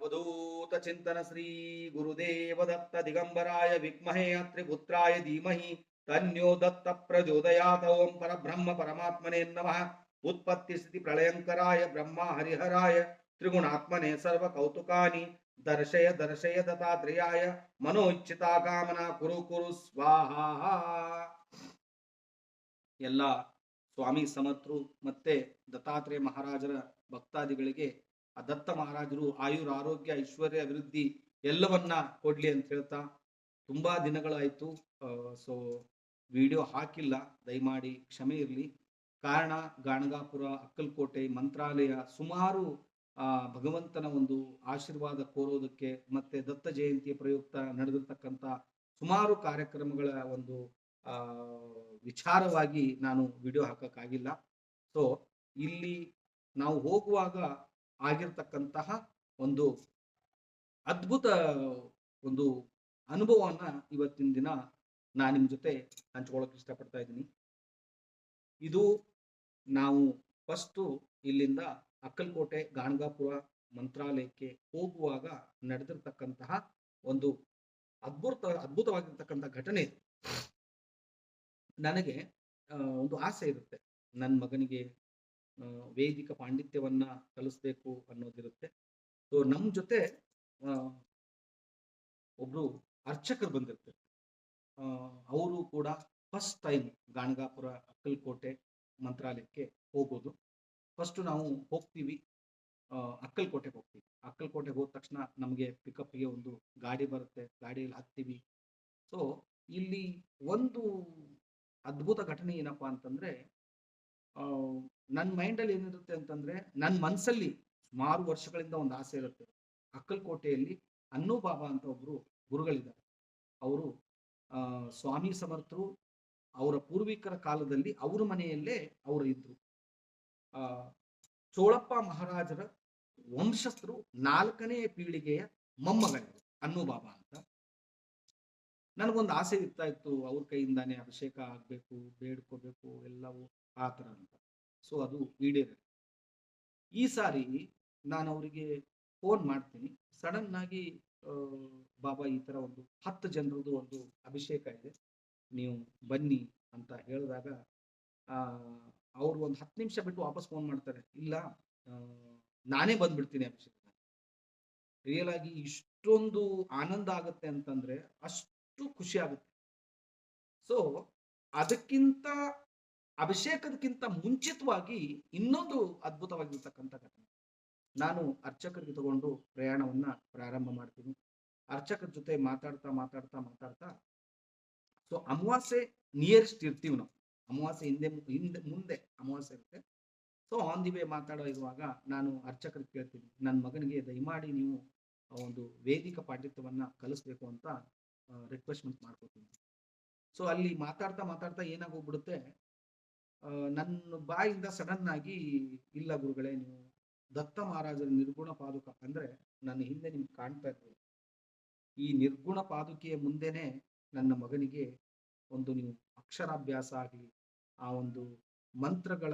ಅವಧೂತ ಚಿಂತನ ಶ್ರೀ ಗುರುದೇವ ದತ್ತ ದಿಗಂಬರಾಯ ವಿದ್ಮಹೇ ತ್ರಿಪುತ್ರಾಯ ಧೀಮಹಿ ತನ್ಯೋ ದತ್ತ ಪ್ರಚೋದಯಾತ ಓಂ ಪರಬ್ರಹ್ಮ ಪರಮಾತ್ಮನೇ ನಮಃ. ಉತ್ಪತ್ತಿ ಸ್ಥಿತಿ ಪ್ರಳಯಂಕರಾಯ ಬ್ರಹ್ಮ ಹರಿಹರಾಯ ತ್ರಿಗುಣಾತ್ಮನೆ ಸರ್ವ ಕೌತುಕಾನಿ ದರ್ಶಯ ದರ್ಶಯ ದತ್ತಾತ್ರೇಯಾಯ ಮನೋಚ್ಛಿತಾ ಕಾಮನಾ ಕುರು ಕುರು ಸ್ವಾಹ. ಎಲ್ಲ ಸ್ವಾಮಿ ಸಮರ್ಥರು ಮತ್ತೆ ದತ್ತಾತ್ರೇಯ ಮಹಾರಾಜರ ಭಕ್ತಾದಿಗಳಿಗೆ ಆ ದತ್ತ ಮಹಾರಾಜರು ಆಯುರ್ ಆರೋಗ್ಯ, ಐಶ್ವರ್ಯ, ಅಭಿವೃದ್ಧಿ ಎಲ್ಲವನ್ನ ಕೊಡ್ಲಿ ಅಂತ ಹೇಳ್ತಾ ತುಂಬಾ ದಿನಗಳಾಯ್ತು. ಸೊ ವಿಡಿಯೋ ಹಾಕಿಲ್ಲ. ದಯಮಾಡಿ ಕ್ಷಮೆ ಇರಲಿ. ಕಾರಣ, ಗಾಣಗಾಪುರ, ಅಕ್ಕಲ್ಕೋಟೆ, ಮಂತ್ರಾಲಯ ಸುಮಾರು, ಆ, ಭಗವಂತನ ಒಂದು ಆಶೀರ್ವಾದ ಕೋರೋದಕ್ಕೆ ಮತ್ತೆ ದತ್ತ ಜಯಂತಿಯ ಪ್ರಯುಕ್ತ ನಡೆದಿರ್ತಕ್ಕಂಥ ಸುಮಾರು ಕಾರ್ಯಕ್ರಮಗಳ ಒಂದು, ಆ, ವಿಚಾರವಾಗಿ ನಾನು ವಿಡಿಯೋ ಹಾಕಕ್ಕಾಗಿಲ್ಲ. ಸೊ ಇಲ್ಲಿ ನಾವು ಹೋಗುವಾಗ ಆಗಿರ್ತಕ್ಕಂತಹ ಒಂದು ಅದ್ಭುತ ಒಂದು ಅನುಭವವನ್ನ ಇವತ್ತಿನ ದಿನ ನಾನು ನಿಮ್ಮ ಜೊತೆ ಹಂಚ್ಕೊಳ್ಳೋಕೆ ಇಷ್ಟಪಡ್ತಾ ಇದ್ದೀನಿ ಇದು ನಾವು ಫಸ್ಟು ಇಲ್ಲಿಂದ ಅಕ್ಕಲ್ಕೋಟೆ ಗಾಣಗಾಪುರ ಮಂತ್ರಾಲಯಕ್ಕೆ ಹೋಗುವಾಗ ನಡೆದಿರ್ತಕ್ಕಂತಹ ಒಂದು ಅದ್ಭುತ, ಅದ್ಭುತವಾಗಿರ್ತಕ್ಕಂಥ ಘಟನೆ ಇದು. ನನಗೆ ಒಂದು ಆಸೆ ಇರುತ್ತೆ ನನ್ನ ಮಗನಿಗೆ ವೇದಿಕ ಪಾಂಡಿತ್ಯವನ್ನ ಕಲಿಸ್ಬೇಕು ಅನ್ನೋದಿರುತ್ತೆ. ಸೊ ನಮ್ಮ ಜೊತೆ ಒಬ್ರು ಅರ್ಚಕರು ಬಂದಿರ್ತಾರೆ. ಅವರು ಕೂಡ ಫಸ್ಟ್ ಟೈಮ್ ಗಾಣಗಾಪುರ ಅಕ್ಕಲ್ಕೋಟೆ ಮಂತ್ರಾಲಯಕ್ಕೆ ಹೋಗೋದು. ಫಸ್ಟ್ ನಾವು ಹೋಗ್ತೀವಿ ಅಕ್ಕಲ್ಕೋಟೆಗೆ ಹೋಗ್ತೀವಿ. ಅಕ್ಕಲ್ಕೋಟೆಗೆ ಹೋದ ತಕ್ಷಣ ನಮಗೆ ಪಿಕಪ್ಗೆ ಒಂದು ಗಾಡಿ ಬರುತ್ತೆ. ಗಾಡಿಯಲ್ಲಿ ಹತ್ತೀವಿ ಸೊ ಇಲ್ಲಿ ಒಂದು ಅದ್ಭುತ ಘಟನೆ ಏನಪ್ಪಾ ಅಂತಂದ್ರೆ ನನ್ನ ಮೈಂಡಲ್ಲಿ ಏನಿರುತ್ತೆ ಅಂತಂದ್ರೆ ನನ್ನ ಮನಸ್ಸಲ್ಲಿ ಸುಮಾರು ವರ್ಷಗಳಿಂದ ಒಂದು ಆಸೆ ಇರುತ್ತೆ. ಅಕ್ಕಲ್ಕೋಟೆಯಲ್ಲಿ ಅನ್ನು ಬಾಬಾ ಅಂತ ಒಬ್ರು ಗುರುಗಳಿದ್ದಾರೆ. ಅವರು ಸ್ವಾಮಿ ಸಮರ್ಥರು, ಅವರ ಪೂರ್ವಿಕರ ಕಾಲದಲ್ಲಿ ಅವ್ರ ಮನೆಯಲ್ಲೇ ಅವರು ಇದ್ರು. ಆ, ಚೋಳಪ್ಪ ಮಹಾರಾಜರ ವಂಶಸ್ಥರು ನಾಲ್ಕನೇ ಪೀಳಿಗೆಯ ಮೊಮ್ಮಗಳಿದ್ರು ಅನ್ನು ಬಾಬಾ ಅಂತ. ನನಗೊಂದು ಆಸೆ ಇರ್ತಾ ಇತ್ತು, ಅವ್ರ ಕೈಯಿಂದಾನೇ ಅಭಿಷೇಕ ಆಗ್ಬೇಕು, ಬೇಡ್ಕೋಬೇಕು, ಎಲ್ಲವೂ ಆ ಅಂತ. ಸೊ ಅದು ಈಡೇರುತ್ತೆ ಈ ಸಾರಿ ನಾನು ಅವರಿಗೆ ಫೋನ್ ಮಾಡ್ತೀನಿ. ಸಡನ್ ಆಗಿ ಬಾಬಾ, ಈ ತರ ಒಂದು ಹತ್ತು ಜನರದ್ದು ಒಂದು ಅಭಿಷೇಕ ಇದೆ. ನೀವು ಬನ್ನಿ ಅಂತ ಹೇಳಿದಾಗ ಅವ್ರು ಒಂದು ಹತ್ತು ನಿಮಿಷ ಬಿಟ್ಟು ವಾಪಸ್ ಫೋನ್ ಮಾಡ್ತಾರೆ. ಇಲ್ಲ ನಾನೇ ಬಂದ್ಬಿಡ್ತೀನಿ ಅಭಿಷೇಕ. ರಿಯಲ್ ಆಗಿ ಇಷ್ಟೊಂದು ಆನಂದ ಆಗುತ್ತೆ ಅಂತಂದ್ರೆ ಅಷ್ಟು ಖುಷಿ ಆಗುತ್ತೆ. ಸೊ ಅದಕ್ಕಿಂತ ಅಭಿಷೇಕದಕ್ಕಿಂತ ಮುಂಚಿತವಾಗಿ ಇನ್ನೊಂದು ಅದ್ಭುತವಾಗಿರ್ತಕ್ಕಂಥ ಘಟನೆ. ನಾನು ಅರ್ಚಕರಿಗೆ ತಗೊಂಡು ಪ್ರಯಾಣವನ್ನ ಪ್ರಾರಂಭ ಮಾಡ್ತೀನಿ. ಅರ್ಚಕರ ಜೊತೆ ಮಾತಾಡ್ತಾ ಮಾತಾಡ್ತಾ ಮಾತಾಡ್ತಾ ಸೊ ಅಮಾವಾಸ್ಯೆ ನಿಯರೆಸ್ಟ್ ಇರ್ತೀವಿ ನಾವು. ಅಮಾವಾಸ್ಯೆ ಹಿಂದೆ ಹಿಂದೆ, ಮುಂದೆ ಅಮಾವಾಸ್ಯೆ ಇರುತ್ತೆ. ಸೊ ಆನ್ ದಿ ವೇ ಮಾತಾಡೋ ಇರುವಾಗ ನಾನು ಅರ್ಚಕರಿಗೆ ಕೇಳ್ತೀನಿ ನನ್ನ ಮಗನಿಗೆ ದಯಮಾಡಿ ನೀವು ಒಂದು ವೇದಿಕ ಪಾಂಡಿತ್ಯವನ್ನ ಕಲಿಸ್ಬೇಕು ಅಂತ ರಿಕ್ವೆಸ್ಟ್ಮೆಂಟ್ ಮಾಡ್ಕೋತೀನಿ. ಸೊ ಅಲ್ಲಿ ಮಾತಾಡ್ತಾ ಮಾತಾಡ್ತಾ ಏನಾಗೋಗ್ಬಿಡುತ್ತೆ? ನನ್ನ ಬಾಯಿಂದ ಸಡನ್ ಆಗಿ, ಇಲ್ಲ ಗುರುಗಳೇ, ನೀವು ದತ್ತ ಮಹಾರಾಜರ ನಿರ್ಗುಣ ಪಾದುಕ ಅಂದ್ರೆ ನನ್ನ ಹಿಂದೆ ನಿಮ್ಗೆ ಕಾಣ್ತಾ ಇರ್ಬೋದು ಈ ನಿರ್ಗುಣ ಪಾದುಕೆಯ ಮುಂದೆನೆ ನನ್ನ ಮಗನಿಗೆ ಒಂದು ನೀವು ಅಕ್ಷರಾಭ್ಯಾಸ ಆಗಲಿ, ಆ ಒಂದು ಮಂತ್ರಗಳ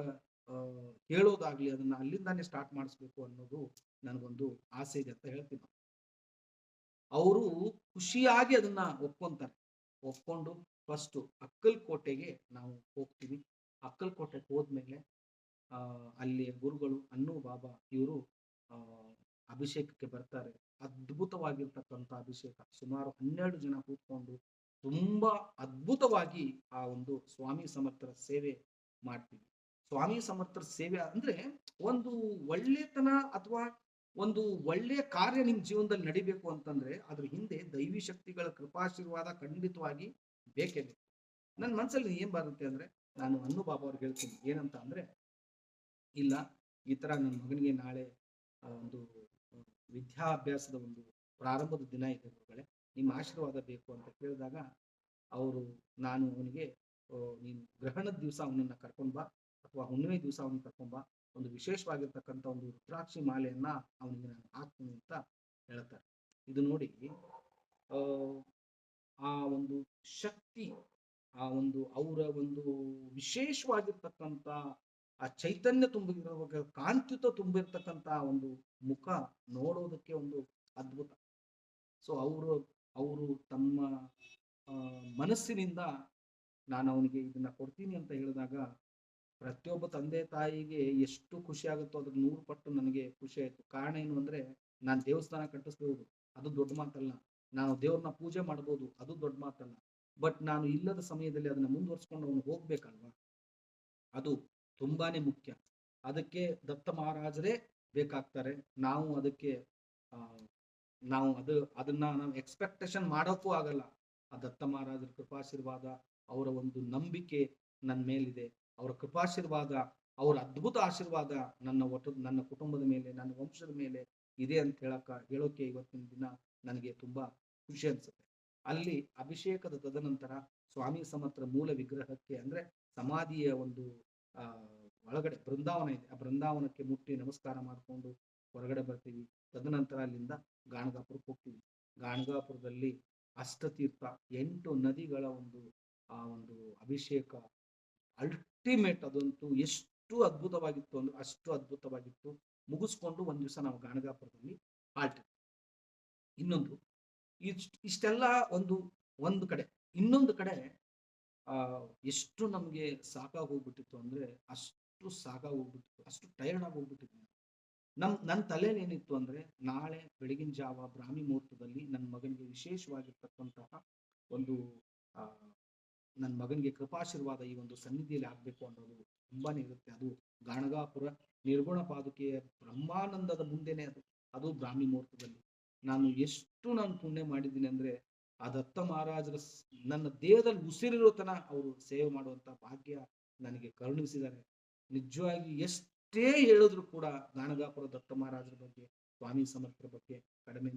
ಹೇಳೋದಾಗ್ಲಿ, ಅದನ್ನ ಅಲ್ಲಿಂದಾನೆ ಸ್ಟಾರ್ಟ್ ಮಾಡಿಸ್ಬೇಕು ಅನ್ನೋದು ನನಗೊಂದು ಆಸೆ ಇದೆ ಅಂತ ಹೇಳ್ತೀನಿ. ಅವರು ಖುಷಿಯಾಗಿ ಅದನ್ನ ಒಪ್ಕೊಂತಾರೆ. ಒಪ್ಕೊಂಡು ಫಸ್ಟು ಅಕ್ಕಲ್ಕೋಟೆಗೆ ನಾವು ಹೋಗ್ತೀವಿ. ಅಕ್ಕಲ್ಕೋಟೆಗೆ ಹೋದ್ಮೇಲೆ ಅಲ್ಲಿ ಗುರುಗಳು ಅನ್ನು ಬಾಬಾ ಇವರು, ಆ, ಅಭಿಷೇಕಕ್ಕೆ ಬರ್ತಾರೆ. ಅದ್ಭುತವಾಗಿರ್ತಕ್ಕಂಥ ಅಭಿಷೇಕ. ಸುಮಾರು ಹನ್ನೆರಡು ಜನ ಕೂತ್ಕೊಂಡು ತುಂಬಾ ಅದ್ಭುತವಾಗಿ ಆ ಒಂದು ಸ್ವಾಮಿ ಸಮರ್ಥರ ಸೇವೆ ಮಾಡ್ತೀವಿ. ಸ್ವಾಮಿ ಸಮರ್ಥರ ಸೇವೆ ಅಂದ್ರೆ ಒಂದು ಒಳ್ಳೆತನ ಅಥವಾ ಒಂದು ಒಳ್ಳೆಯ ಕಾರ್ಯ ನಿಮ್ ಜೀವನದಲ್ಲಿ ನಡಿಬೇಕು ಅಂತಂದ್ರೆ ಅದ್ರ ಹಿಂದೆ ದೈವಿ ಶಕ್ತಿಗಳ ಕೃಪಾಶೀರ್ವಾದ ಖಂಡಿತವಾಗಿ ಬೇಕೇ ಬೇಕು. ನನ್ನ ಮನಸ್ಸಲ್ಲಿ ಏನ್ ಬರುತ್ತೆ ಅಂದ್ರೆ ನಾನು ಅನ್ನು ಬಾಬಾ ಅವ್ರಿಗೆ ಹೇಳ್ತೀನಿ. ಏನಂತ ಅಂದ್ರೆ, ಇಲ್ಲ, ಈ ತರ ನನ್ನ ಮಗನಿಗೆ ನಾಳೆ ಒಂದು ವಿದ್ಯಾಭ್ಯಾಸದ ಒಂದು ಪ್ರಾರಂಭದ ದಿನ ಇದೆ ಗುರುಗಳೇ, ನಿಮ್ಮ ಆಶೀರ್ವಾದ ಬೇಕು ಅಂತ ಕೇಳಿದಾಗ, ಅವರು, ನಾನು ಅವನಿಗೆ ನೀನು ಗ್ರಹಣದ ದಿವಸ ಅವನನ್ನ ಕರ್ಕೊಂಡು ಬಾ, ಅಥವಾ ಹುಣ್ಣಿಮೆ ದಿವಸ ಅವನಿಗೆ ಕರ್ಕೊಂಡ್ಬಾ ಒಂದು ವಿಶೇಷವಾಗಿರ್ತಕ್ಕಂಥ ಒಂದು ರುದ್ರಾಕ್ಷಿ ಮಾಲೆಯನ್ನ ಅವನಿಗೆ ನಾನು ಹಾಕ್ತೀನಿ ಅಂತ ಹೇಳ್ತಾರೆ. ಇದು ನೋಡಿ ಆ ಒಂದು ಶಕ್ತಿ ಆ ಒಂದು ಅವರ ಒಂದು ವಿಶೇಷವಾಗಿರ್ತಕ್ಕಂಥ ಆ ಚೈತನ್ಯ ತುಂಬಿರುವ ಕಾಂತಿತ ತುಂಬಿರ್ತಕ್ಕಂಥ ಒಂದು ಮುಖ ನೋಡೋದಕ್ಕೆ ಒಂದು ಅದ್ಭುತ. ಸೊ ಅವರು ಅವರು ತಮ್ಮ ಮನಸ್ಸಿನಿಂದ ನಾನು ಅವನಿಗೆ ಇದನ್ನ ಕೊಡ್ತೀನಿ ಅಂತ ಹೇಳಿದಾಗ ಪ್ರತಿಯೊಬ್ಬ ತಂದೆ ತಾಯಿಗೆ ಎಷ್ಟು ಖುಷಿ ಆಗುತ್ತೋ ಅದ್ರ ನೂರು ಪಟ್ಟು ನನಗೆ ಖುಷಿ ಆಯಿತು. ಕಾರಣ ಏನು ಅಂದ್ರೆ ನಾನು ದೇವಸ್ಥಾನ ಕಟ್ಟಿಸ್ಬೋದು, ಅದು ದೊಡ್ಡ ಮಾತಲ್ಲ. ನಾನು ದೇವ್ರನ್ನ ಪೂಜೆ ಮಾಡ್ಬೋದು, ಅದು ದೊಡ್ಡ ಮಾತಲ್ಲ. ಬಟ್ ನಾನು ಇಲ್ಲದ ಸಮಯದಲ್ಲಿ ಅದನ್ನ ಮುಂದುವರ್ಸ್ಕೊಂಡು ಅವನು ಹೋಗ್ಬೇಕಲ್ವಾ? ಅದು ತುಂಬಾನೇ ಮುಖ್ಯ. ಅದಕ್ಕೆ ದತ್ತ ಮಹಾರಾಜರೇ ಬೇಕಾಗ್ತಾರೆ. ನಾವು ಅದಕ್ಕೆ ನಾವು ಅದು, ಅದನ್ನ ನಾವು ಎಕ್ಸ್ಪೆಕ್ಟೇಷನ್ ಮಾಡೋಕ್ಕೂ ಆಗಲ್ಲ. ಆ ದತ್ತ ಮಹಾರಾಜರ ಕೃಪಾಶೀರ್ವಾದ, ಅವರ ಒಂದು ನಂಬಿಕೆ ನನ್ನ ಮೇಲಿದೆ. ಅವರ ಕೃಪಾಶೀರ್ವಾದ, ಅವರ ಅದ್ಭುತ ಆಶೀರ್ವಾದ ನನ್ನ ಒಟ್ಟು, ನನ್ನ ಕುಟುಂಬದ ಮೇಲೆ, ನನ್ನ ವಂಶದ ಮೇಲೆ ಇದೆ ಅಂತ ಹೇಳಕ್ಕ, ಹೇಳೋಕೆ ಇವತ್ತಿನ ದಿನ ನನಗೆ ತುಂಬಾ ಖುಷಿ ಅನ್ಸುತ್ತೆ. ಅಲ್ಲಿ ಅಭಿಷೇಕದ ತದನಂತರ ಸ್ವಾಮಿ ಸಮತ್ರ ಮೂಲ ವಿಗ್ರಹಕ್ಕೆ ಅಂದ್ರೆ ಸಮಾಧಿಯ ಒಂದು ಒಳಗಡೆ ಬೃಂದಾವನ ಇದೆ. ಆ ಬೃಂದಾವನಕ್ಕೆ ಮುಟ್ಟಿ ನಮಸ್ಕಾರ ಮಾಡಿಕೊಂಡು ಹೊರಗಡೆ ಬರ್ತೀವಿ. ತದನಂತರ ಅಲ್ಲಿಂದ ಗಾಣಗಾಪುರಕ್ಕೆ ಹೋಗ್ತೀವಿ. ಗಾಣಗಾಪುರದಲ್ಲಿ ಅಷ್ಟತೀರ್ಥ ಎಂಟು ನದಿಗಳ ಒಂದು, ಆ, ಒಂದು ಅಭಿಷೇಕ ಅಲ್ಟಿಮೇಟ್ ಅದಂತೂ ಎಷ್ಟು ಅದ್ಭುತವಾಗಿತ್ತು ಅಂದ್ರೆ ಅಷ್ಟು ಅದ್ಭುತವಾಗಿತ್ತು. ಮುಗಿಸ್ಕೊಂಡು ಒಂದ್ ದಿವಸ ನಾವು ಗಾಣಗಾಪುರದಲ್ಲಿ ಹಾಲ್ಟ್. ಇನ್ನೊಂದು ಇಷ್ಟ್ ಇಷ್ಟೆಲ್ಲ ಒಂದು ಒಂದು ಕಡೆ. ಇನ್ನೊಂದು ಕಡೆ ಎಷ್ಟು ನಮ್ಗೆ ಸಾಕಾಗಿ ಹೋಗ್ಬಿಟ್ಟಿತ್ತು ಅಂದ್ರೆ ಅಷ್ಟು ಸಾಕಾಗಿ ಹೋಗ್ಬಿಟ್ಟಿತ್ತು, ಅಷ್ಟು ಟೈರ್ಡ್ ಆಗಿ ಹೋಗ್ಬಿಟ್ಟಿತ್ತು ನಮ್ ನನ್ನ ತಲೆಯಲ್ಲಿ ಏನಿತ್ತು ಅಂದ್ರೆ ನಾಳೆ ಬೆಳಗಿನ ಜಾವ ಬ್ರಾಹ್ಮಿ ಮುಹೂರ್ತದಲ್ಲಿ ನನ್ನ ಮಗನಿಗೆ ವಿಶೇಷವಾಗಿರ್ತಕ್ಕಂತಹ ಒಂದು ನನ್ನ ಮಗನಿಗೆ ಕೃಪಾಶೀರ್ವಾದ ಈ ಒಂದು ಸನ್ನಿಧಿಯಲ್ಲಿ ಆಗ್ಬೇಕು ಅನ್ನೋದು ತುಂಬಾನೇ ಇರುತ್ತೆ. ಅದು ಗಾಣಗಾಪುರ ನಿರ್ಗುಣ ಪಾದುಕೆಯ ಬ್ರಹ್ಮಾನಂದದ ಮುಂದೆನೆ ಅದು. ಅದು ಬ್ರಾಹ್ಮಿ ಮುಹೂರ್ತದಲ್ಲಿ. ನಾನು ಎಷ್ಟು ನಾನು ಪುಣ್ಯ ಮಾಡಿದ್ದೀನಿ ಅಂದ್ರೆ ಆ ದತ್ತ ಮಹಾರಾಜರ ನನ್ನ ದೇಹದಲ್ಲಿ ಉಸಿರಿರೋ ತನ ಅವರು ಸೇವೆ ಮಾಡುವಂತ ಭಾಗ್ಯ ನನಗೆ ಕರುಣಿಸಿದ್ದಾರೆ. ನಿಜವಾಗಿ ಎಷ್ಟೇ ಹೇಳಿದ್ರು ಕೂಡ ಗಾಣಗಾಪುರ ದತ್ತ ಮಹಾರಾಜರ ಬಗ್ಗೆ, ಸ್ವಾಮಿ ಸಮರ್ಥರ ಬಗ್ಗೆ ಕಡಿಮೆ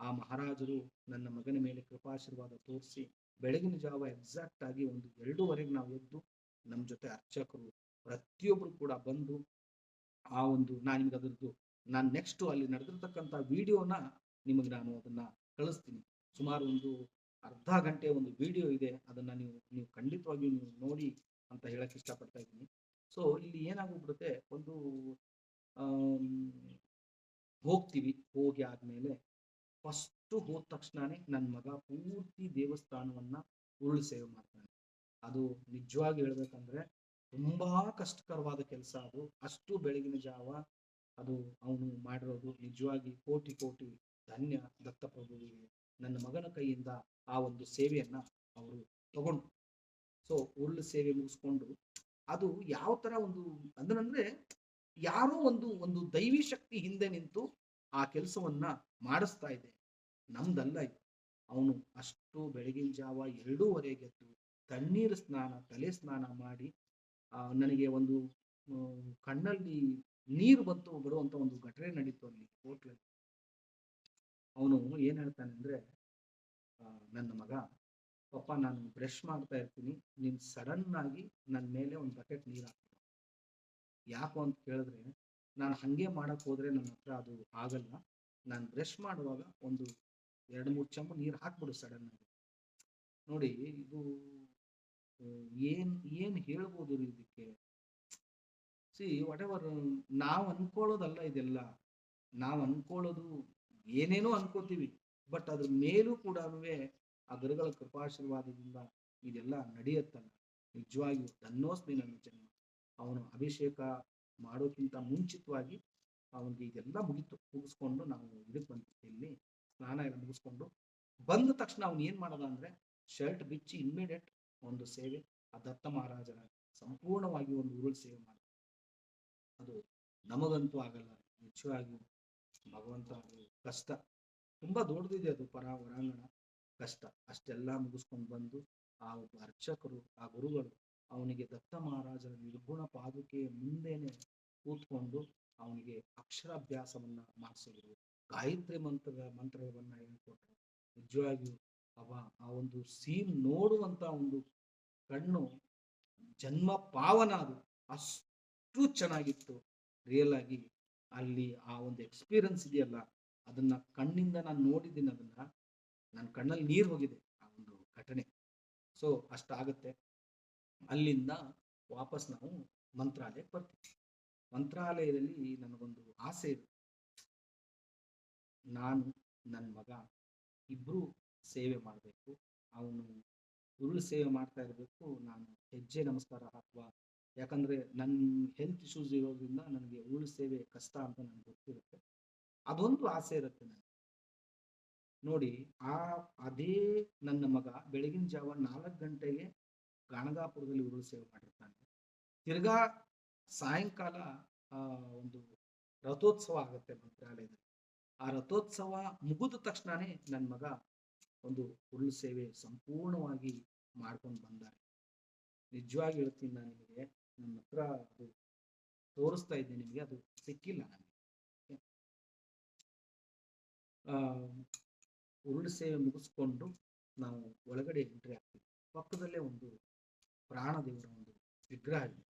ಆ ಮಹಾರಾಜರು ನನ್ನ ಮಗನ ಮೇಲೆ ಕೃಪಾಶೀರ್ವಾದ ತೋರಿಸಿ ಬೆಳಗಿನ ಜಾವ ಎಕ್ಸಾಕ್ಟ್ ಆಗಿ ಒಂದು ಎರಡೂವರೆಗೆ ನಾವು ಎದ್ದು ನಮ್ಮ ಜೊತೆ ಅರ್ಚಕರು ಪ್ರತಿಯೊಬ್ರು ಕೂಡ ಬಂದು ಆ ಒಂದು, ನಾನು ನಿಮ್ಗೆ ಅದರದ್ದು, ನಾನು ನೆಕ್ಸ್ಟ್ ಅಲ್ಲಿ ನಡೆದಿರ್ತಕ್ಕಂಥ ವಿಡಿಯೋನ ನಿಮಗೆ ನಾನು ಅದನ್ನ ಕಳಿಸ್ತೀನಿ. ಸುಮಾರು ಒಂದು ಅರ್ಧ ಗಂಟೆ ಒಂದು ವಿಡಿಯೋ ಇದೆ, ಅದನ್ನ ನೀವು ನೀವು ಖಂಡಿತವಾಗಿಯೂ ನೀವು ನೋಡಿ ಅಂತ ಹೇಳಕ್ ಇಷ್ಟಪಡ್ತಾ ಇದ್ದೀನಿ. ಸೊ ಇಲ್ಲಿ ಏನಾಗೋಗ್ಬಿಡುತ್ತೆ ಒಂದು ಹೋಗ್ತೀವಿ, ಹೋಗಿ ಆದ್ಮೇಲೆ ಫಸ್ಟ್ ಹೋದ ತಕ್ಷಣನೇ ನನ್ನ ಮಗ ಪೂರ್ತಿ ದೇವಸ್ಥಾನವನ್ನ ಉರುಳು ಸೇವೆ ಮಾಡ್ತಾನೆ. ಅದು ನಿಜವಾಗಿ ಹೇಳ್ಬೇಕಂದ್ರೆ ತುಂಬಾ ಕಷ್ಟಕರವಾದ ಕೆಲಸ ಅದು. ಅಷ್ಟು ಬೆಳಗಿನ ಜಾವ ಅದು ಅವನು ಮಾಡಿರೋದು ನಿಜವಾಗಿ ಕೋಟಿ ಕೋಟಿ ಧನ್ಯ ದತ್ತಪ್ರಭುವಿಗೆ ನನ್ನ ಮಗನ ಕೈಯಿಂದ ಆ ಒಂದು ಸೇವೆಯನ್ನ ಅವರು ತಗೊಂಡು ಸೊ ಉರುಳು ಸೇವೆ ಮುಗಿಸ್ಕೊಂಡು ಅದು ಯಾವ ತರ ಒಂದು ಅಂದ್ರೆ ಯಾರೋ ಒಂದು ಒಂದು ದೈವಿ ಶಕ್ತಿ ಹಿಂದೆ ನಿಂತು ಆ ಕೆಲಸವನ್ನ ಮಾಡಿಸ್ತಾ ಇದೆ. ನಮ್ದಲ್ಲ ಇದು. ಅವನು ಅಷ್ಟು ಬೆಳಗಿನ ಜಾವ ಎರಡೂವರೆಗೆ ಎದ್ದು ತಣ್ಣೀರು ಸ್ನಾನ, ತಲೆ ಸ್ನಾನ ಮಾಡಿ ನನಗೆ ಒಂದು ಕಣ್ಣಲ್ಲಿ ನೀರು ಬಂತು ಬರುವಂತ ಒಂದು ಘಟನೆ ನಡೀತು ಅಲ್ಲಿ ಹೋಟ್ಲಲ್ಲಿ. ಅವನು ಏನು ಹೇಳ್ತಾನೆ ಅಂದರೆ ನನ್ನ ಮಗ, ಪಪ್ಪ, ನಾನು ಬ್ರಷ್ ಮಾಡ್ತಾ ಇರ್ತೀನಿ. ನೀನು ಸಡನ್ ಆಗಿ ನನ್ನ ಮೇಲೆ ಒಂದು ಬಕೆಟ್ ನೀರು ಹಾಕ್ತೀನಿ ಯಾಕೋ ಅಂತ ಕೇಳಿದ್ರೆ, ನಾನು ಹಾಗೆ ಮಾಡೋಕ್ಕೆ ಹೋದರೆ ನನ್ನ ಹತ್ರ ಅದು ಆಗಲ್ಲ. ನಾನು ಬ್ರಷ್ ಮಾಡುವಾಗ ಒಂದು ಎರಡು, ಮೂರು ಚಂಬು ನೀರು ಹಾಕ್ಬಿಡು ಸಡನ್ ಆಗಿ. ನೋಡಿ, ಇದು ಏನು ಏನು, ಏನ್ ಹೇಳ್ಬೋದು ರೀ ಇದಕ್ಕೆ? ಸಿ ವಾಟ್ ಎವರ್ ನಾವು ಅನ್ಕೊಳ್ಳೋದಲ್ಲ ಇದೆಲ್ಲ. ನಾವು ಅನ್ಕೊಳ್ಳೋದು ಏನೇನೋ ಅನ್ಕೋತೀವಿ. ಬಟ್ ಅದ್ರ ಮೇಲೂ ಕೂಡ ಆ ಗುರುಗಳ ಕೃಪಾಶೀರ್ವಾದದಿಂದ ಇದೆಲ್ಲ ನಡೆಯುತ್ತಲ್ಲ. ನಿಜವಾಗಿಯೂ ತನ್ನೋಸ್ತಿ ನನ್ನ ಜನ್ಮ. ಅವನು ಅಭಿಷೇಕ ಮಾಡೋಕ್ಕಿಂತ ಮುಂಚಿತವಾಗಿ ಅವನಿಗೆ ಇದೆಲ್ಲ ಮುಗಿತು. ಮುಗಿಸ್ಕೊಂಡು ನಾವು ಇದಕ್ಕೆ ಬಂದ್ವಿ. ಇಲ್ಲಿ ಸ್ನಾನ ಎಲ್ಲ ಮುಗಿಸ್ಕೊಂಡು ಬಂದ ತಕ್ಷಣ ಅವನು ಏನ್ ಮಾಡದ ಅಂದ್ರೆ ಶರ್ಟ್ ಬಿಚ್ಚಿ ಇಮ್ಮಿಡಿಯೇಟ್ ಒಂದು ಸೇವೆ, ಆ ದತ್ತ ಮಹಾರಾಜರ ಸಂಪೂರ್ಣವಾಗಿ ಒಂದು ಉರುಳು ಸೇವೆ ಮಾಡ ಅದು ನಮಗಂತೂ ಆಗಲ್ಲ. ನಿಜವಾಗಿಯೂ ಭಗವಂತ ಕಷ್ಟ. ತುಂಬಾ ದೊಡ್ಡದಿದೆ ಅದು ಪರ ಹೊರಾಂಗಣ ಕಷ್ಟ. ಅಷ್ಟೆಲ್ಲ ಮುಗಿಸ್ಕೊಂಡು ಬಂದು ಆ ಒಬ್ಬ ಅರ್ಚಕರು, ಆ ಗುರುಗಳು ಅವನಿಗೆ ದತ್ತ ಮಹಾರಾಜರ ನಿರ್ಗುಣ ಪಾದುಕೆಯ ಮುಂದೆನೆ ಕೂತ್ಕೊಂಡು ಅವನಿಗೆ ಅಕ್ಷರಾಭ್ಯಾಸವನ್ನ ಮಾಡಿಸಿದ್ರು. ಗಾಯತ್ರಿ ಮಂತ್ರದ ಮಂತ್ರವನ್ನ ಹೇಳ್ಕೊಟ್ರು. ನಿಜವಾಗಿಯೂ ಅವ ಆ ಒಂದು ಸೀನ್ ನೋಡುವಂತ ಒಂದು ಕಣ್ಣು ಜನ್ಮ ಪಾವನ ಅದು. ಅಷ್ಟು ಚೆನ್ನಾಗಿತ್ತು. ರಿಯಲ್ ಆಗಿ ಅಲ್ಲಿ ಆ ಒಂದು ಎಕ್ಸ್ಪೀರಿಯನ್ಸ್ ಇದೆಯಲ್ಲ, ಅದನ್ನ ಕಣ್ಣಿಂದ ನಾನು ನೋಡಿದ್ದೀನಿ ಅದನ್ನ ನನ್ನ ಕಣ್ಣಲ್ಲಿ ನೀರು ಹೋಗಿದೆ ಆ ಒಂದು ಘಟನೆ. ಸೊ ಅಷ್ಟಾಗುತ್ತೆ. ಅಲ್ಲಿಂದ ವಾಪಸ್ ನಾವು ಮಂತ್ರಾಲಯಕ್ಕೆ ಬರ್ತೀವಿ. ಮಂತ್ರಾಲಯದಲ್ಲಿ ನನಗೊಂದು ಆಸೆ ಇದೆ. ನಾನು ನನ್ನ ಮಗ ಇಬ್ರು ಸೇವೆ ಮಾಡಬೇಕು. ಅವನು ಉರುಳು ಸೇವೆ ಮಾಡ್ತಾ ಇರಬೇಕು. ನಾನು ಹೆಜ್ಜೆ ನಮಸ್ಕಾರ ಹಾಕುವ ಯಾಕಂದ್ರೆ ನನ್ನ ಹೆಲ್ತ್ ಇಶ್ಯೂಸ್ ಇರೋದ್ರಿಂದ ನನಗೆ ಉರುಳು ಸೇವೆ ಕಷ್ಟ ಅಂತ ನನಗೆ ಗೊತ್ತಿರುತ್ತೆ. ಅದೊಂದು ಆಸೆ ಇರುತ್ತೆ ನನಗೆ. ನೋಡಿ ಆ ಅದೇ ನನ್ನ ಮಗ ಬೆಳಗಿನ ಜಾವ ನಾಲ್ಕು ಗಂಟೆಗೆ ಗಾಣಗಾಪುರದಲ್ಲಿ ಉರುಳು ಸೇವೆ ಮಾಡಿರ್ತಾನೆ. ತಿರ್ಗಾ ಸಾಯಂಕಾಲ ಆ, ಒಂದು ರಥೋತ್ಸವ ಆಗುತ್ತೆ ಮಂತ್ರಾಲಯದಲ್ಲಿ. ಆ ರಥೋತ್ಸವ ಮುಗಿದ ತಕ್ಷಣನೇ ನನ್ನ ಮಗ ಒಂದು ಉರುಳು ಸೇವೆ ಸಂಪೂರ್ಣವಾಗಿ ಮಾಡ್ಕೊಂಡು ಬಂದಾರೆ ನಿಜವಾಗಿ ಹೇಳ್ತೀನಿ ನಾನು ನಿಮಗೆ ನನ್ನ ಹತ್ರ ಅದು ತೋರಿಸ್ತಾ ಇದ್ದೆ ನಿಮಗೆ, ಅದು ಸಿಕ್ಕಿಲ್ಲ ನನಗೆ. ಉರುಳು ಸೇವೆ ಮುಗಿಸ್ಕೊಂಡು ನಾವು ಒಳಗಡೆ ಎಂಟ್ರಿ ಆಗ್ತೀವಿ. ಪಕ್ಕದಲ್ಲೇ ಒಂದು ಪ್ರಾಣ ದೇವರ ಒಂದು ವಿಗ್ರಹ ಇದೆ.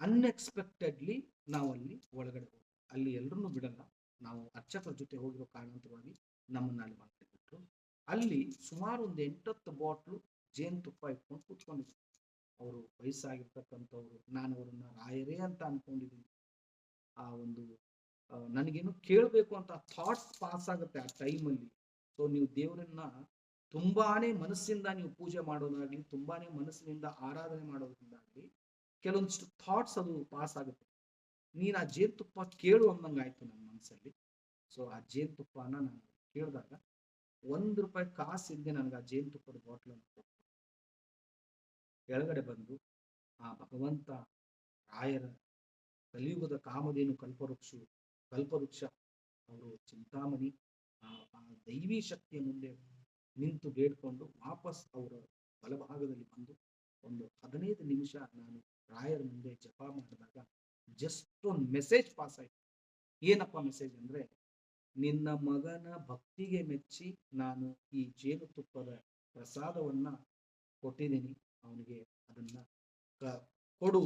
ಅನ್ಎಕ್ಸ್ಪೆಕ್ಟೆಡ್ಲಿ ನಾವು ಅಲ್ಲಿ ಒಳಗಡೆ ಹೋಗ್ತೀವಿ ಅಲ್ಲಿ ಎಲ್ಲರನ್ನೂ ಬಿಡಲ್ಲ. ನಾವು ಅರ್ಚಕರ ಜೊತೆ ಹೋಗಿರೋ ಕಾರಣಾಂತರವಾಗಿ ನಮ್ಮನ್ನ ಅಲ್ಲಿ ಮಾಡ್ತಿದ್ರು ಅಲ್ಲಿ ಸುಮಾರು ಒಂದು ಎಂಟತ್ತು ಬಾಟ್ಲು ಜೇನುತುಪ್ಪ ಇಟ್ಕೊಂಡು ಕೂತ್ಕೊಂಡಿದ್ರು ಅವರು ವಯಸ್ಸಾಗಿರ್ತಕ್ಕಂಥವ್ರು, ನಾನು ಅವರನ್ನ ರಾಯರೇ ಅಂತ ಅನ್ಕೊಂಡಿದ್ದೀನಿ. ಆ ಒಂದು ನನಗೇನು ಕೇಳಬೇಕು ಅಂತ ಥಾಟ್ಸ್ ಪಾಸ್ ಆಗುತ್ತೆ ಆ ಟೈಮಲ್ಲಿ ಸೊ ನೀವು ದೇವರನ್ನ ತುಂಬಾನೇ ಮನಸ್ಸಿಂದ ನೀವು ಪೂಜೆ ಮಾಡೋದಾಗ್ಲಿ, ತುಂಬಾನೇ ಮನಸ್ಸಿನಿಂದ ಆರಾಧನೆ ಮಾಡೋದ್ರಿಂದಾಗ್ಲಿ, ಕೆಲವೊಂದಿಷ್ಟು ಥಾಟ್ಸ್ ಅದು ಪಾಸ್ ಆಗುತ್ತೆ. ನೀನು ಆ ಜೇನುತುಪ್ಪ ಕೇಳು ಅಂದಂಗಾಯ್ತು ನನ್ನ ಮನಸ್ಸಲ್ಲಿ. ಸೊ ಆ ಜೇನುತುಪ್ಪನ ನಾನು ಕೇಳಿದಾಗ ಒಂದು ರೂಪಾಯಿ ಕಾಸು ಇಲ್ಲದೆ ನನಗೆ ಆ ಜೇನುತುಪ್ಪದ ಬಾಟ್ಲನ್ನು ಕೊಟ್ಟು ಕೆಳಗಡೆ ಬಂದು ಆ ಭಗವಂತ ರಾಯರ ಕಲಿಯುಗದ ಕಾಮಧೇನು ಕಲ್ಪವೃಕ್ಷ ಕಲ್ಪವೃಕ್ಷ, ಅವರು ಚಿಂತಾಮಣಿ, ಆ ದೈವಿ ಶಕ್ತಿಯ ಮುಂದೆ ನಿಂತು ಬೇಡ್ಕೊಂಡು ವಾಪಸ್ ಅವರ ಬಲಭಾಗದಲ್ಲಿ ಬಂದು ಒಂದು ಹದಿನೈದು ನಿಮಿಷ ನಾನು ರಾಯರ ಮುಂದೆ ಜಪ ಮಾಡಿದಾಗ ಜಸ್ಟ್ ಒಂದು ಮೆಸೇಜ್ ಪಾಸ್ ಆಯ್ತು. ಏನಪ್ಪ ಮೆಸೇಜ್ ಅಂದ್ರೆ, ನಿನ್ನ ಮಗನ ಭಕ್ತಿಗೆ ಮೆಚ್ಚಿ ನಾನು ಈ ಜೇನುತುಪ್ಪದ ಪ್ರಸಾದವನ್ನ ಕೊಟ್ಟಿದ್ದೀನಿ. ಅವನಿಗೆ ಅದನ್ನ ಕೊಡು.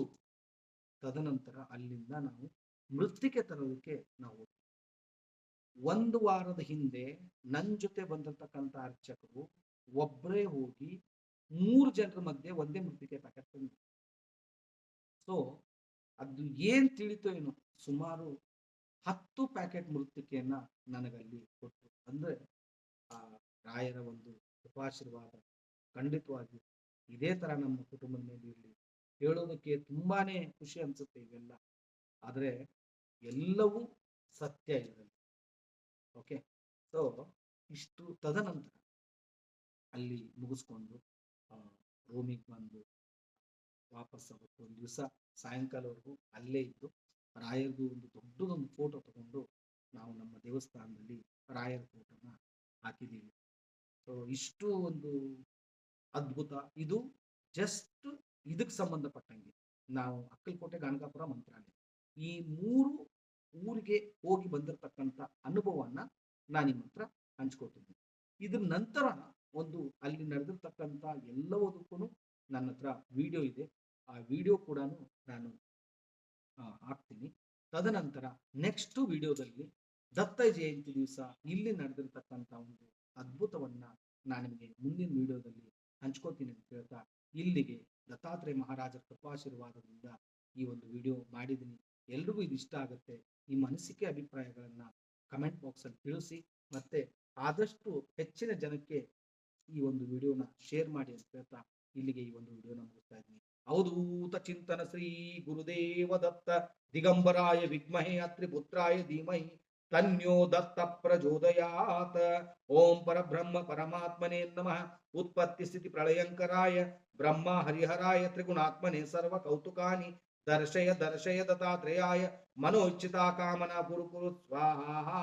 ತದನಂತರ ಅಲ್ಲಿಂದ ನಾವು ಮೃತ್ತಿಗೆ ತರೋದಕ್ಕೆ ನಾವು. ಒಂದು ವಾರದ ಹಿಂದೆ ನನ್ನ ಜೊತೆ ಬಂದಿರತಕ್ಕಂಥ ಅರ್ಚಕರು ಒಬ್ಬರೇ ಹೋಗಿ ಮೂರು ಜನರ ಮಧ್ಯೆ ಒಂದೇ ಮೃತ್ತಿಕೆ ಪ್ಯಾಕೆಟ್ ಸೊ ಅದು ಏನ್ ತಿಳಿತೋ ಏನೋ ಸುಮಾರು ಹತ್ತು ಪ್ಯಾಕೆಟ್ ಮೃತ್ತಿಕೆಯನ್ನ ನನಗಲ್ಲಿ ಕೊಟ್ಟರು ಅಂದ್ರೆ ಆ ರಾಯರ ಒಂದು ಕೃಪಾಶೀರ್ವಾದ ಖಂಡಿತವಾಗಿ ಇದೇ ತರ ನಮ್ಮ ಕುಟುಂಬದ ಮೇಲೆ ಇರಲಿ. ಹೇಳೋದಕ್ಕೆ ತುಂಬಾನೇ ಖುಷಿ ಅನ್ಸುತ್ತೆ ಇವೆಲ್ಲ. ಆದ್ರೆ ಎಲ್ಲವೂ ಸತ್ಯ ಇದರಲ್ಲಿ ಓಕೆ ಸೊ ಇಷ್ಟು ತದನಂತರ ಅಲ್ಲಿ ಮುಗಿಸ್ಕೊಂಡು ರೂಮಿಗೆ ಬಂದು, ವಾಪಸ್ ಅವತ್ತು ಒಂದು ದಿವಸ ಸಾಯಂಕಾಲವರೆಗೂ ಅಲ್ಲೇ ಇದ್ದು ರಾಯರದು ಒಂದು ದೊಡ್ಡದೊಂದು ಫೋಟೋ ತಗೊಂಡು ನಾವು ನಮ್ಮ ದೇವಸ್ಥಾನದಲ್ಲಿ ರಾಯರ ಫೋಟೋನ ಹಾಕಿದ್ದೀವಿ. ಸೊ ಇಷ್ಟು ಒಂದು ಅದ್ಭುತ. ಇದು ಜಸ್ಟ್ ಇದಕ್ಕೆ ಸಂಬಂಧಪಟ್ಟಂಗೆ ನಾವು ಅಕ್ಕಲಕೋಟೆ ಗಾಣಗಾಪುರ ಮಂತ್ರಾಲಯ. ಈ ಮೂರು ಊರಿಗೆ ಹೋಗಿ ಬಂದಿರತಕ್ಕಂಥ ಅನುಭವವನ್ನ ನಾನು ನಿಮ್ಮ ಹತ್ರ ಹಂಚ್ಕೊತೀನಿ ಇದ್ರ ನಂತರ ಒಂದು ಅಲ್ಲಿ ನಡೆದಿರ್ತಕ್ಕಂಥ ಎಲ್ಲವದಕ್ಕೂ ನನ್ನ ಹತ್ರ ವಿಡಿಯೋ ಇದೆ. ಆ ವಿಡಿಯೋ ಕೂಡ ನಾನು ಹಾಕ್ತೀನಿ. ತದನಂತರ ನೆಕ್ಸ್ಟ್ ವಿಡಿಯೋದಲ್ಲಿ ದತ್ತ ಜಯಂತಿ ದಿವಸ ಇಲ್ಲಿ ನಡೆದಿರ್ತಕ್ಕಂಥ ಒಂದು ಅದ್ಭುತವನ್ನ ನಾನು ನಿಮಗೆ ಮುಂದಿನ ವಿಡಿಯೋದಲ್ಲಿ ಹಂಚ್ಕೋತೀನಿ ಅಂತ ಹೇಳ್ತಾ ಇಲ್ಲಿಗೆ ದತ್ತಾತ್ರೇಯ ಮಹಾರಾಜರ ಕೃಪಾಶೀರ್ವಾದದಿಂದ ಈ ಒಂದು ವಿಡಿಯೋ ಮಾಡಿದ್ದೀನಿ. ಎಲ್ರಿಗೂ ಇದು ಇಷ್ಟ ಆಗುತ್ತೆ. ನಿಮ್ಮ ಅನಿಸಿಕೆ ಅಭಿಪ್ರಾಯಗಳನ್ನು ಕಮೆಂಟ್ ಬಾಕ್ಸ್ ಅಲ್ಲಿ ತಿಳಿಸಿ ಮತ್ತೆ ಆದಷ್ಟು ಹೆಚ್ಚಿನ ಜನಕ್ಕೆ ಈ ಒಂದು ವಿಡಿಯೋನ ಶೇರ್ ಮಾಡಿ ಅಂತ ಹೇಳ್ತಾ ಇಲ್ಲಿಗೆ ಈ ಒಂದು ವಿಡಿಯೋನ ಮುಗಿಸ್ತಾ ಇದ್ದೀನಿ. ಅವಧೂತ ಚಿಂತನ ಶ್ರೀ ಗುರುದೇವ ದತ್ತ ದಿಗಂಬರಾಯ ವಿಗ್ಮಹೇ ಅತ್ರಿ ಪುತ್ರಾಯ ಧೀಮಹಿ. ತನ್ಯೋ ದತ್ತ ಪ್ರಚೋದಯಾತ್ ಓಂ ಪರಬ್ರಹ್ಮ ಪರಮಾತ್ಮನೇ ನಮಃ ಉತ್ಪತ್ತಿ ಸ್ಥಿತಿ ಪ್ರಳಯಂಕರಾಯ ಬ್ರಹ್ಮ ಹರಿಹರಾಯ ತ್ರಿಗುಣಾತ್ಮನೆ ಸರ್ವ ಕೌತುಕಾನಿ ದರ್ಶಯ ದರ್ಶಯ ದತ್ತಾತ್ರೇಯಾಯ ಮನೋಚ್ಚಿತಾ ಕಾಮನಾ ಕುರು ಕುರು ಸ್ವಾಹಾ